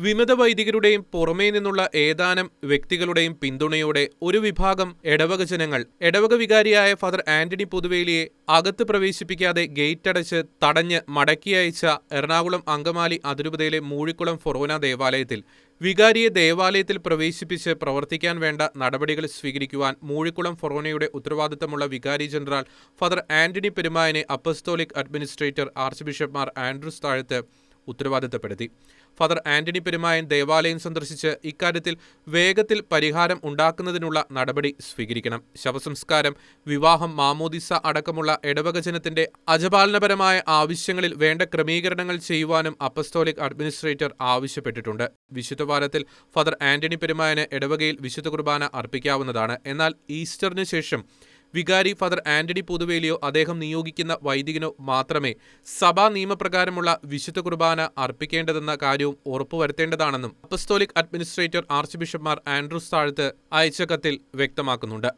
വിമത വൈദികരുടെയും പുറമേ നിന്നുള്ള ഏതാനും വ്യക്തികളുടെയും പിന്തുണയോടെ ഒരു വിഭാഗം ഇടവക ജനങ്ങൾ ഇടവക വികാരിയായ ഫാദർ ആന്റണി പുതുവേലിയെ അകത്ത് പ്രവേശിപ്പിക്കാതെ ഗേറ്റ് അടച്ച് തടഞ്ഞ് മടക്കി അയച്ച എറണാകുളം അങ്കമാലി അതിരൂപതയിലെ മൂഴിക്കുളം ഫൊറോന ദേവാലയത്തിൽ വികാരിയെ ദേവാലയത്തിൽ പ്രവേശിപ്പിച്ച് പ്രവർത്തിക്കാൻ വേണ്ട നടപടികൾ സ്വീകരിക്കുവാൻ മൂഴിക്കുളം ഫൊറോനയുടെ ഉത്തരവാദിത്തമുള്ള വികാരി ജനറൽ ഫാദർ ആന്റണി പെരുമായനെ അപ്പസ്തോലിക് അഡ്മിനിസ്ട്രേറ്റർ ആർച്ച് ബിഷപ്പ്മാർ ആൻഡ്രൂസ് താഴത്ത് ഉത്തരവാദിത്തപ്പെടുത്തി. ഫാദർ ആന്റണി പെരുമായൻ ദേവാലയം സന്ദർശിച്ച് ഇക്കാര്യത്തിൽ വേഗത്തിൽ പരിഹാരം ഉണ്ടാക്കുന്നതിനുള്ള നടപടി സ്വീകരിക്കണം. ശവസംസ്കാരം വിവാഹം മാമോദിസ അടക്കമുള്ള ഇടവകജനത്തിന്റെ അജപാലനപരമായ ആവശ്യങ്ങളിൽ വേണ്ട ക്രമീകരണങ്ങൾ ചെയ്യുവാനും അപ്പസ്തോലിക് അഡ്മിനിസ്ട്രേറ്റർ ആവശ്യപ്പെട്ടിട്ടുണ്ട്. വിശുദ്ധവാരത്തിൽ ഫാദർ ആന്റണി പെരുമായന് ഇടവകയിൽ വിശുദ്ധ കുർബാന അർപ്പിക്കാവുന്നതാണ്. എന്നാൽ ഈസ്റ്ററിന് ശേഷം വികാരി ഫാദർ ആന്റണി പുതുവേലിയോ അദ്ദേഹം നിയോഗിക്കുന്ന വൈദികനോ മാത്രമേ സഭാ നിയമപ്രകാരമുള്ള വിശുദ്ധ കുർബാന അർപ്പിക്കേണ്ടതെന്ന കാര്യവും ഉറപ്പുവരുത്തേണ്ടതാണെന്നും അപ്പസ്തോലിക് അഡ്മിനിസ്ട്രേറ്റർ ആർച്ച് ബിഷപ്പ്മാർ ആൻഡ്രൂസ് താഴത്ത് അയച്ച കത്തിൽ വ്യക്തമാക്കുന്നുണ്ട്.